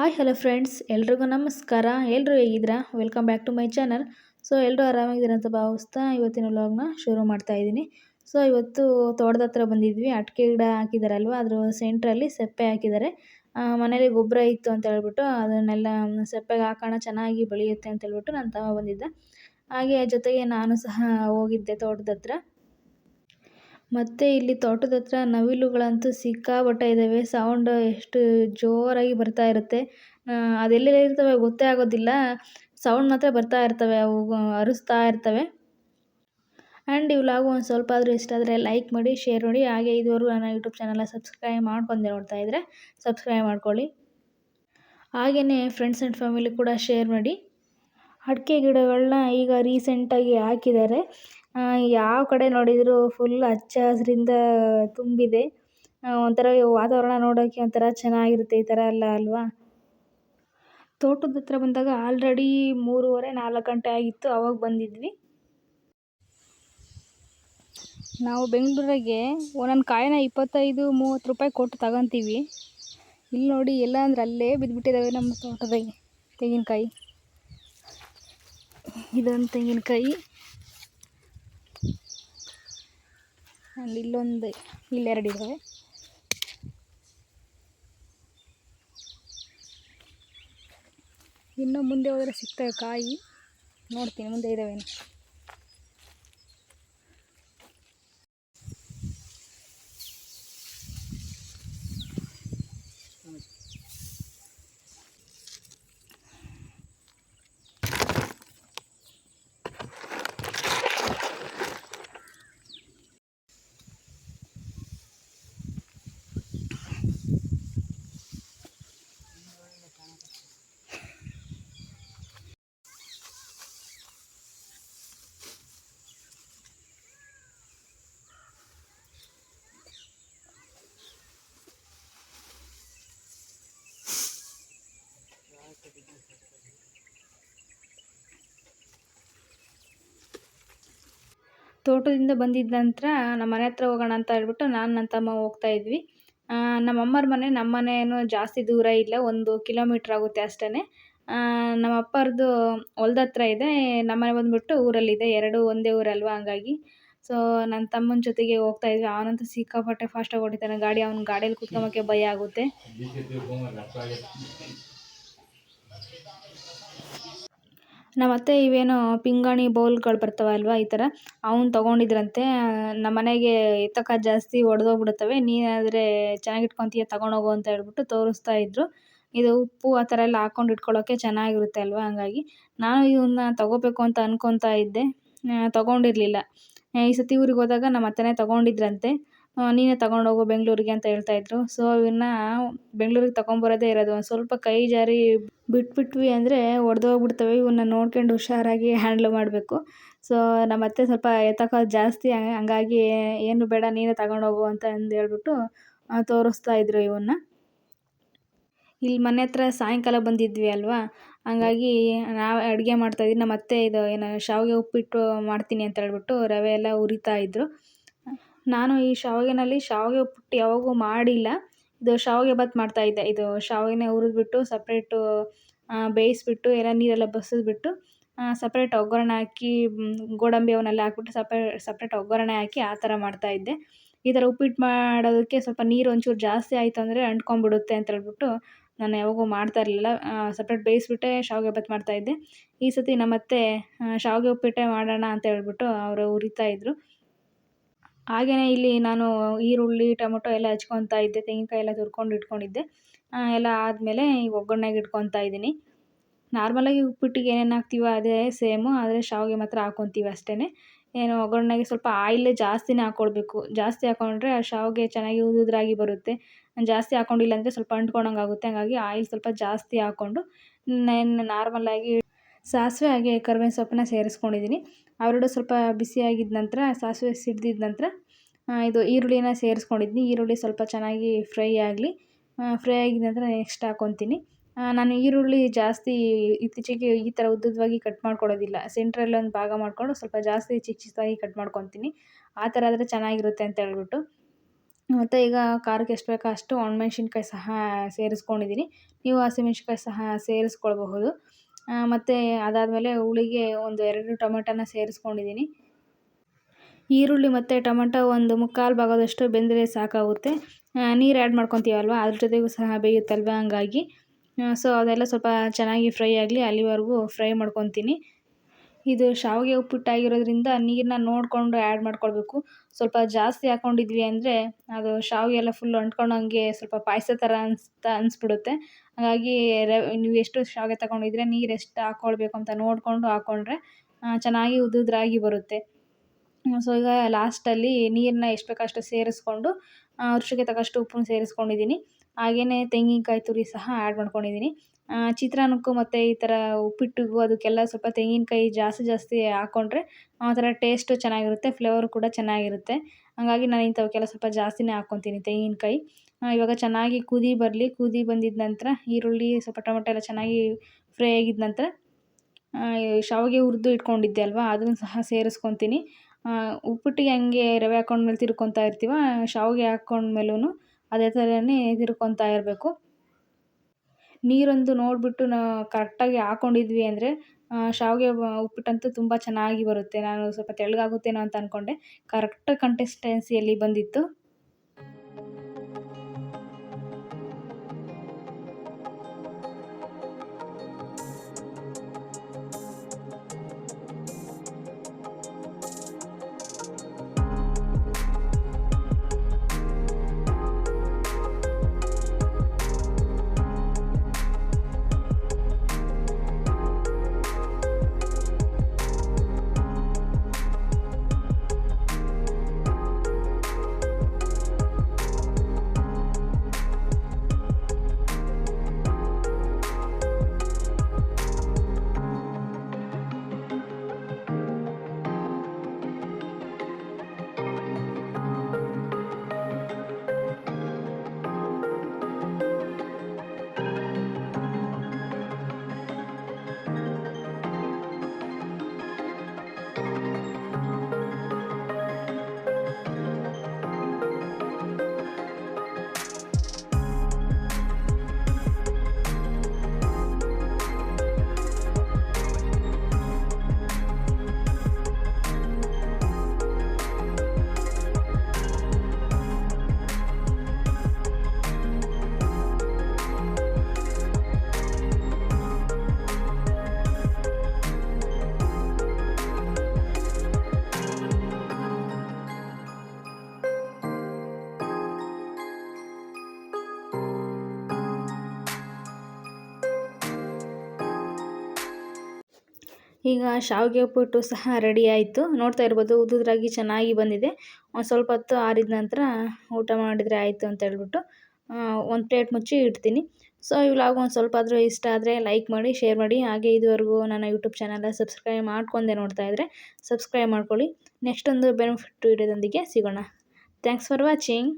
Hi hello friends ಎಲ್ರಿಗೂ ನಮಸ್ಕಾರ. ಎಲ್ಲರೂ ಹೇಗಿದ್ದೀರಾ? Welcome back to my channel so ಎಲ್ಲರೂ ಆರಾಮಾಗಿದ್ದೀರ ಅಂತ ಭಾವಿಸ್ತಾ ಇವತ್ತಿನ ವ್ಲಾಗ್ನ ಶುರು ಮಾಡ್ತಾ ಇದ್ದೀನಿ. ಸೊ ಇವತ್ತು ತೋಟದ ಹತ್ರ ಬಂದಿದ್ವಿ. ಅಡಿಕೆ ಗಿಡ ಹಾಕಿದಾರಲ್ವ? ಅದ್ರ ಸೆಂಟ್ರಲ್ಲಿ ಸೆಪ್ಪೆ ಹಾಕಿದ್ದಾರೆ ಮನೇಲಿ ಗೊಬ್ಬರ ಇತ್ತು ಅಂತ ಹೇಳ್ಬಿಟ್ಟು ಅದನ್ನೆಲ್ಲ ಸೆಪ್ಪೆಗೆ ಹಾಕೋಣ, ಚೆನ್ನಾಗಿ ಬೆಳೆಯುತ್ತೆ ಅಂತ ಹೇಳ್ಬಿಟ್ಟು ನಾನು ತಮ್ಮ ಬಂದಿದ್ದೆ ಹಾಗೆ ಜೊತೆಗೆ ನಾನು ಸಹ ಹೋಗಿದ್ದೆ ತೋಟದ ಹತ್ರ. ಮತ್ತು ಇಲ್ಲಿ ತೋಟದ ಹತ್ರ ನವಿಲುಗಳಂತೂ ಸಿಕ್ಕಾಪಟ್ಟೆ ಇದಾವೆ. ಸೌಂಡ್ ಎಷ್ಟು ಜೋರಾಗಿ ಬರ್ತಾ ಇರುತ್ತೆ. ಅದೆಲ್ಲೆಲ್ಲಿ ಇರ್ತವೆ ಗೊತ್ತೇ ಆಗೋದಿಲ್ಲ. ಸೌಂಡ್ ಮಾತ್ರ ಬರ್ತಾ ಇರ್ತವೆ, ಅವು ಅರಸ್ತಾ ಇರ್ತವೆ. ಆ್ಯಂಡ್ ಈ ವ್ಲಾಗು ಒಂದು ಸ್ವಲ್ಪ ಆದರೂ ಇಷ್ಟ ಆದರೆ ಲೈಕ್ ಮಾಡಿ ಶೇರ್ ಮಾಡಿ. ಹಾಗೆ ಇದುವರೆಗೂ ನನ್ನ ಯೂಟ್ಯೂಬ್ ಚಾನಲ್ನ ಸಬ್ಸ್ಕ್ರೈಬ್ ಮಾಡ್ಕೊಂಡೆ ನೋಡ್ತಾ ಇದ್ದರೆ ಸಬ್ಸ್ಕ್ರೈಬ್ ಮಾಡ್ಕೊಳ್ಳಿ. ಹಾಗೆಯೇ ಫ್ರೆಂಡ್ಸ್ ಆ್ಯಂಡ್ ಫ್ಯಾಮಿಲಿ ಕೂಡ ಶೇರ್ ಮಾಡಿ. ಅಡಿಕೆ ಗಿಡಗಳನ್ನ ಈಗ ರೀಸೆಂಟಾಗಿ ಹಾಕಿದ್ದಾರೆ. ಯಾವ ಕಡೆ ನೋಡಿದರೂ ಫುಲ್ ಹಚ್ಚ ಹಸಿರಿಂದ ತುಂಬಿದೆ. ಒಂಥರ ವಾತಾವರಣ ನೋಡೋಕ್ಕೆ ಒಂಥರ ಚೆನ್ನಾಗಿರುತ್ತೆ ಈ ಥರ ಎಲ್ಲ ಅಲ್ವಾ? ತೋಟದ ಹತ್ರ ಬಂದಾಗ ಆಲ್ರೆಡಿ ಮೂರುವರೆ ನಾಲ್ಕು ಗಂಟೆ ಆಗಿತ್ತು, ಅವಾಗ ಬಂದಿದ್ವಿ. ನಾವು ಬೆಂಗಳೂರಿಗೆ ಒಂದೊಂದು ಕಾಯಿನ ಇಪ್ಪತ್ತೈದು, ಮೂವತ್ತು ರೂಪಾಯಿ ಕೊಟ್ಟು ತಗೊತೀವಿ. ಇಲ್ಲಿ ನೋಡಿ ಎಲ್ಲ ಅಂದ್ರೆ ಅಲ್ಲೇ ಬಿದ್ದುಬಿಟ್ಟಿದ್ದಾವೆ ನಮ್ಮ ತೋಟದಾಗೆ ತೆಂಗಿನಕಾಯಿ. ಇದೊಂದು ತೆಂಗಿನಕಾಯಿ. ಆ್ಯಂಡ್ ಇಲ್ಲೊಂದು ಇಲ್ಲೆರಡು ಇದ್ದಾವೆ ಇನ್ನು ಮುಂದೆ ಹೋದರೆ ಸಿಗ್ತವೆ ಕಾಯಿ. ನೋಡ್ತೀನಿ ಮುಂದೆ ಇದ್ದಾವೇನು ತೋಟದಿಂದ ಬಂದಿದ್ದ ನಂತರ ನಮ್ಮ ಮನೆ ಹತ್ರ ಹೋಗೋಣ ಅಂತ ಹೇಳ್ಬಿಟ್ಟು ನಾನು ನನ್ನ ತಮ್ಮ ಹೋಗ್ತಾ ಇದ್ವಿ. ನಮ್ಮ ಅಮ್ಮರ ಮನೆ ನಮ್ಮ ಮನೆ ಏನು ಜಾಸ್ತಿ ದೂರ ಇಲ್ಲ, ಒಂದು ಕಿಲೋಮೀಟ್ರ್ ಆಗುತ್ತೆ ಅಷ್ಟೇ ನಮ್ಮ ಅಪ್ಪರದು ಹೊಲ್ದ ಹತ್ರ ಇದೆ, ನಮ್ಮ ಮನೆ ಬಂದುಬಿಟ್ಟು ಊರಲ್ಲಿದೆ, ಎರಡು ಒಂದೇ ಊರಲ್ವಾ ಹಂಗಾಗಿ. ಸೊ ನನ್ನ ತಮ್ಮನ ಜೊತೆಗೆ ಹೋಗ್ತಾ ಇದ್ವಿ. ಅವನಂತೂ ಸಿಕ್ಕಾಪಟ್ಟೆ ಫಾಸ್ಟಾಗಿ ಹೊಡಿತಾನೆ ಗಾಡಿ ಅವ್ನ ಗಾಡಿಯಲ್ಲಿ ಕುತ್ಕೊಂಬೋಕ್ಕೆ ಭಯ ಆಗುತ್ತೆ. ನಮ್ಮ ಅತ್ತೆ ಇವೇನೋ ಪಿಂಗಾಣಿ ಬೌಲ್ಗಳು ಅಲ್ವ ಈ ಥರ, ಅವ್ನು ತೊಗೊಂಡಿದ್ರಂತೆ. ನಮ್ಮ ಮನೆಗೆ ಎತ್ತಕ ಜಾಸ್ತಿ ಒಡೆದೋಗ್ಬಿಡುತ್ತವೆ, ನೀನಾದರೆ ಚೆನ್ನಾಗಿ ತೊಗೊಂಡೋಗು ಅಂತ ಹೇಳ್ಬಿಟ್ಟು ತೋರಿಸ್ತಾ ಇದ್ದರು ಇದು ಉಪ್ಪು ಆ ಥರ ಎಲ್ಲ ಹಾಕೊಂಡು ಇಟ್ಕೊಳ್ಳೋಕ್ಕೆ ಚೆನ್ನಾಗಿರುತ್ತೆ ಅಲ್ವಾ ಹಂಗಾಗಿ. ನಾನು ಇವನ್ನ ತೊಗೋಬೇಕು ಅಂತ ಅಂದ್ಕೊತಾ ಇದ್ದೆ. ತೊಗೊಂಡಿರಲಿಲ್ಲ. ಈ ಸತಿ ಊರಿಗೆ ಹೋದಾಗ ನಮ್ಮ ಅತ್ತೆನೇ ತೊಗೊಂಡಿದ್ರಂತೆ. ನೀನೇ ತಗೊಂಡೋಗು ಬೆಂಗಳೂರಿಗೆ ಅಂತ ಹೇಳ್ತಾ ಇದ್ರು. ಸೊ ಇವನ್ನ ಬೆಂಗಳೂರಿಗೆ ತಗೊಂಬರೋದೇ ಇರೋದು. ಒಂದು ಸ್ವಲ್ಪ ಕೈ ಜಾರಿ ಬಿಟ್ಬಿಟ್ವಿ ಅಂದರೆ ಒಡೆದೋಗ್ಬಿಡ್ತವೆ. ಇವನ್ನ ನೋಡ್ಕೊಂಡು ಹುಷಾರಾಗಿ ಹ್ಯಾಂಡ್ಲ್ ಮಾಡಬೇಕು. ಸೊ ನಮ್ಮ ಅತ್ತೆ ಸ್ವಲ್ಪ ಎತ್ತಕೋದು ಜಾಸ್ತಿ ಹಂಗಾಗಿ ಏನು ಬೇಡ, ನೀನೇ ತಗೊಂಡೋಗು ಅಂತ ಅಂದು ಹೇಳ್ಬಿಟ್ಟು ತೋರಿಸ್ತಾ ಇದ್ರು ಇವನ್ನ ಇಲ್ಲಿ ಮನೆ ಹತ್ರ ಸಾಯಂಕಾಲ ಬಂದಿದ್ವಿ ಅಲ್ವಾ? ಹಂಗಾಗಿ ನಾವು ಅಡುಗೆ ಮಾಡ್ತಾಯಿದ್ವಿ ನಮ್ಮ ಅತ್ತೆ ಇದು ಏನು, ಶಾವಿಗೆ ಉಪ್ಪಿಟ್ಟು ಮಾಡ್ತೀನಿ ಅಂತ ಹೇಳ್ಬಿಟ್ಟು ರವೆ ಎಲ್ಲ ಹುರಿತಾ ಇದ್ರು. ನಾನು ಈ ಶಾವಿಗೆನಲ್ಲಿ ಶಾವಿಗೆ ಉಪ್ಪಿಟ್ಟು ಯಾವಾಗೂ ಮಾಡಿಲ್ಲ. ಇದು ಶಾವಿಗೆ ಬಾತ್ ಮಾಡ್ತಾಯಿದ್ದೆ ಇದು ಶಾವಿಗೆನ ಹುರಿದ್ಬಿಟ್ಟು ಸಪ್ರೇಟು ಬೇಯಿಸ್ಬಿಟ್ಟು, ಎಲ್ಲ ನೀರೆಲ್ಲ ಬಸಿದ್ಬಿಟ್ಟು ಸಪ್ರೇಟ್ ಒಗ್ಗರಣೆ ಹಾಕಿ ಗೋಡಂಬಿ ಅವನ್ನೆಲ್ಲ ಹಾಕ್ಬಿಟ್ಟು ಸಪ್ರೇ ಸಪ್ರೇಟ್ ಒಗ್ಗರಣೆ ಹಾಕಿ ಆ ಥರ ಮಾಡ್ತಾಯಿದ್ದೆ ಈ ಥರ ಉಪ್ಪಿಟ್ಟು ಮಾಡೋದಕ್ಕೆ ಸ್ವಲ್ಪ ನೀರು ಒಂಚೂರು ಜಾಸ್ತಿ ಆಯಿತು ಅಂದರೆ ಅಂಟ್ಕೊಂಡ್ಬಿಡುತ್ತೆ ಅಂತ ಹೇಳ್ಬಿಟ್ಟು ನಾನು ಯಾವಾಗೂ ಮಾಡ್ತಾ ಇರಲಿಲ್ಲ. ಸಪ್ರೇಟ್ ಬೇಯಿಸ್ಬಿಟ್ಟೆ ಶಾವಿಗೆ ಬಾತ್ ಮಾಡ್ತಾಯಿದ್ದೆ ಈ ಸತಿ ನಮ್ಮತ್ತೆ ಶಾವಿಗೆ ಉಪ್ಪಿಟ್ಟೆ ಮಾಡೋಣ ಅಂತ ಹೇಳ್ಬಿಟ್ಟು ಅವರು ಹುರಿತಾಯಿದ್ರು ಹಾಗೆಯೇ ಇಲ್ಲಿ ನಾನು ಈರುಳ್ಳಿ, ಟೊಮೊಟೊ ಎಲ್ಲ ಹಚ್ಕೊತಾ ಇದ್ದೆ, ತೆಂಗಿನಕಾಯಿ ಎಲ್ಲ ತುರ್ಕೊಂಡು ಇಟ್ಕೊಂಡಿದ್ದೆ. ಎಲ್ಲ ಆದಮೇಲೆ ಒಗ್ಗರಣೆಗೆ ಇಟ್ಕೊತಾ ಇದ್ದೀನಿ. ನಾರ್ಮಲಾಗಿ ಉಪ್ಪಿಟ್ಟಿಗೆ ಏನೇನು ಹಾಕ್ತೀವೋ ಅದೇ ಸೇಮು ಆದರೆ ಶಾವಿಗೆ ಮಾತ್ರ ಹಾಕೊತೀವಿ ಅಷ್ಟೇ ಏನು ಒಗ್ಗರಣೆಗೆ ಸ್ವಲ್ಪ ಆಯಿಲ್ ಜಾಸ್ತಿನೇ ಹಾಕ್ಕೊಳ್ಬೇಕು ಜಾಸ್ತಿ ಹಾಕ್ಕೊಂಡ್ರೆ ಆ ಶಾವಿಗೆ ಚೆನ್ನಾಗಿ ಉದುದ್ರಾಗಿ ಬರುತ್ತೆ. ಜಾಸ್ತಿ ಹಾಕ್ಕೊಂಡಿಲ್ಲ ಅಂದರೆ ಸ್ವಲ್ಪ ಅಂಟ್ಕೊಂಡಂಗೆ ಆಗುತ್ತೆ ಹಾಗಾಗಿ ಆಯಿಲ್ ಸ್ವಲ್ಪ ಜಾಸ್ತಿ ಹಾಕ್ಕೊಂಡು ನಾರ್ಮಲಾಗಿ ಸಾಸಿವೆ ಹಾಗೆ ಕರ್ಬೇವಿನ ಸೊಪ್ಪನ್ನ ಸೇರಿಸ್ಕೊಂಡಿದ್ದೀನಿ. ಅವೆರಡು ಸ್ವಲ್ಪ ಬಿಸಿಯಾಗಿದ್ದ ನಂತರ, ಸಾಸಿವೆ ಸಿಡ್ದಿದ್ದ ನಂತರ ಇದು ಈರುಳ್ಳಿನ ಸೇರಿಸ್ಕೊಂಡಿದ್ದೀನಿ. ಈರುಳ್ಳಿ ಸ್ವಲ್ಪ ಚೆನ್ನಾಗಿ ಫ್ರೈ ಆಗಲಿ ಫ್ರೈ ಆಗಿದ ನಂತರ ನೆಕ್ಸ್ಟ್ ಹಾಕ್ಕೊತೀನಿ ನಾನು ಈರುಳ್ಳಿ ಜಾಸ್ತಿ ಇತ್ತೀಚೆಗೆ ಈ ಥರ ಉದ್ದುದ್ದವಾಗಿ ಕಟ್ ಮಾಡ್ಕೊಡೋದಿಲ್ಲ ಸೆಂಟ್ರಲ್ಲಿ ಒಂದು ಭಾಗ ಮಾಡಿಕೊಂಡು ಸ್ವಲ್ಪ ಜಾಸ್ತಿ ಚಿಕ್ಕ ಚಿಕ್ಕದಾಗಿ ಕಟ್ ಮಾಡ್ಕೊತೀನಿ. ಆ ಥರ ಆದರೆ ಚೆನ್ನಾಗಿರುತ್ತೆ ಅಂತ ಹೇಳ್ಬಿಟ್ಟು. ಮತ್ತು ಈಗ ಖಾರಕ್ಕೆ ಎಷ್ಟು ಬೇಕೋ ಅಷ್ಟು ಒಣಮೆಣ್ಸಿನ್ಕಾಯಿ ಸಹ ಸೇರಿಸ್ಕೊಂಡಿದ್ದೀನಿ. ನೀವು ಹಸಿಮೆಣ್ಸಿನ್ಕಾಯಿ ಸಹ ಸೇರಿಸ್ಕೊಳ್ಬಹುದು. ಮತ್ತು ಅದಾದಮೇಲೆ ಹುಳಿಗೆ ಒಂದು ಎರಡು ಟೊಮೆಟೋನ ಸೇರಿಸ್ಕೊಂಡಿದ್ದೀನಿ. ಈರುಳ್ಳಿ ಮತ್ತು ಟೊಮೆಟೊ ಒಂದು ಮುಕ್ಕಾಲು ಭಾಗದಷ್ಟು ಬೆಂದರೆ ಸಾಕಾಗುತ್ತೆ. ನೀರು ಆ್ಯಡ್ ಮಾಡ್ಕೊತೀವಲ್ವ? ಅದ್ರ ಜೊತೆಗೂ ಸಹ ಬೇಯುತ್ತಲ್ವ? ಹಂಗಾಗಿ. ಸೊ ಅದೆಲ್ಲ ಸ್ವಲ್ಪ ಚೆನ್ನಾಗಿ ಫ್ರೈ ಆಗಲಿ, ಅಲ್ಲಿವರೆಗೂ ಫ್ರೈ ಮಾಡ್ಕೊತೀನಿ. ಇದು ಶಾವಿಗೆ ಉಪ್ಪಿಟ್ಟಾಗಿರೋದ್ರಿಂದ ನೀರನ್ನ ನೋಡಿಕೊಂಡು ಆ್ಯಡ್ ಮಾಡ್ಕೊಳ್ಬೇಕು. ಸ್ವಲ್ಪ ಜಾಸ್ತಿ ಹಾಕ್ಕೊಂಡಿದ್ವಿ ಅಂದರೆ ಅದು ಶಾವಿಗೆ ಎಲ್ಲ ಫುಲ್ ಅಂಟ್ಕೊಂಡಂಗೆ ಸ್ವಲ್ಪ ಪಾಯಸ ಥರ ಅನಿಸ್ತಾ, ಅನಿಸ್ಬಿಡುತ್ತೆ. ಹಾಗಾಗಿ ನೀವು ಎಷ್ಟು ಶಾವಿಗೆ ತಗೊಂಡಿದ್ರೆ ನೀರು ಎಷ್ಟು ಹಾಕ್ಕೊಳ್ಬೇಕು ಅಂತ ನೋಡಿಕೊಂಡು ಹಾಕ್ಕೊಂಡ್ರೆ ಚೆನ್ನಾಗಿ ಉದುದ್ರಾಗಿ ಬರುತ್ತೆ. ಸೊ ಈಗ ಲಾಸ್ಟಲ್ಲಿ ನೀರನ್ನ ಎಷ್ಟು ಬೇಕಷ್ಟು ಸೇರಿಸ್ಕೊಂಡು ರುಚಿಗೆ ತಕ್ಕಷ್ಟು ಉಪ್ಪನ್ನು ಸೇರಿಸ್ಕೊಂಡಿದ್ದೀನಿ. ಹಾಗೆಯೇ ತೆಂಗಿನಕಾಯಿ ತುರಿ ಸಹ ಆ್ಯಡ್ ಮಾಡ್ಕೊಂಡಿದ್ದೀನಿ. ಚಿತ್ರಾನ್ನಕ್ಕೂ ಮತ್ತು ಈ ಥರ ಉಪ್ಪಿಟ್ಟಿಗೂ ಅದಕ್ಕೆಲ್ಲ ಸ್ವಲ್ಪ ತೆಂಗಿನಕಾಯಿ ಜಾಸ್ತಿ ಜಾಸ್ತಿ ಹಾಕ್ಕೊಂಡ್ರೆ ಒಂಥರ ಟೇಸ್ಟು ಚೆನ್ನಾಗಿರುತ್ತೆ ಫ್ಲೇವರ್ ಕೂಡ ಚೆನ್ನಾಗಿರುತ್ತೆ. ಹಾಗಾಗಿ ನಾನು ಇಂಥವಕ್ಕೆಲ್ಲ ಸ್ವಲ್ಪ ಜಾಸ್ತಿನೇ ಹಾಕ್ಕೊತೀನಿ ತೆಂಗಿನಕಾಯಿ. ಇವಾಗ ಚೆನ್ನಾಗಿ ಕುದಿ ಬರಲಿ, ಕುದಿ ಬಂದಿದ ನಂತರ ಈರುಳ್ಳಿ, ಸ್ವಲ್ಪ ಟೊಮೆಟೊ ಎಲ್ಲ ಚೆನ್ನಾಗಿ ಫ್ರೈ ಆಗಿದ ನಂತರ ಶಾವಿಗೆ ಹುರಿದು ಇಟ್ಕೊಂಡಿದ್ದೆ ಅಲ್ವಾ, ಅದನ್ನು ಸಹ ಸೇರಿಸ್ಕೊತೀನಿ. ಉಪ್ಪಿಟ್ಟಿಗೆ ಹಂಗೆ ರವೆ ಹಾಕೊಂಡ್ಮೇಲೆ ತಿರ್ಕೊತಾ ಇರ್ತೀವ, ಶಾವಿಗೆ ಹಾಕ್ಕೊಂಡ್ಮೇಲೂ ಅದೇ ಥರನೇ ತಿರ್ಕೊತಾ ಇರಬೇಕು. ನೀರೊಂದು ನೋಡಿಬಿಟ್ಟು ನಾ ಕರೆಕ್ಟಾಗಿ ಹಾಕ್ಕೊಂಡಿದ್ವಿ ಅಂದರೆ ಶಾವಿಗೆ ಉಪ್ಪಿಟ್ಟಂತೂ ತುಂಬ ಚೆನ್ನಾಗಿ ಬರುತ್ತೆ. ನಾನು ಸ್ವಲ್ಪ ತೆಳ್ಳಗಾಗುತ್ತೇನೋ ಅಂತ ಅಂದ್ಕೊಂಡೆ ಕರೆಕ್ಟ್ ಕಂಟೆಸ್ಟೆನ್ಸಿಯಲ್ಲಿ ಬಂದಿತ್ತು. ಈಗ ಶಾವಿಗೆ ಉಪ್ಪಿಟ್ಟು ಸಹ ರೆಡಿ ಆಯಿತು. ನೋಡ್ತಾ ಇರ್ಬೋದು ಉದುದ್ರಾಗಿ ಚೆನ್ನಾಗಿ ಬಂದಿದೆ. ಒಂದು ಸ್ವಲ್ಪ ಹೊತ್ತು ಆರಿದ ನಂತರ ಊಟ ಮಾಡಿದರೆ ಆಯಿತು ಅಂತ ಹೇಳ್ಬಿಟ್ಟು ಒಂದು ಪ್ಲೇಟ್ ಮುಚ್ಚಿ ಇಡ್ತೀನಿ. ಸೊ ಈ ವ್ಲಾಗ್ ಒಂದು ಸ್ವಲ್ಪ ಆದರೂ ಇಷ್ಟ ಆದರೆ ಲೈಕ್ ಮಾಡಿ ಶೇರ್ ಮಾಡಿ. ಹಾಗೆ ಇದುವರೆಗೂ ನನ್ನ ಯೂಟ್ಯೂಬ್ ಚಾನಲ್ನ ಸಬ್ಸ್ಕ್ರೈಬ್ ಮಾಡ್ಕೊಂಡೆ ನೋಡ್ತಾ ಇದ್ದರೆ ಸಬ್ಸ್ಕ್ರೈಬ್ ಮಾಡ್ಕೊಳ್ಳಿ. ನೆಕ್ಸ್ಟ್ ಒಂದು ಬೆನಿಫಿಟ್ ವಿಡಿಯೋದೊಂದಿಗೆ ಸಿಗೋಣ. Thanks for watching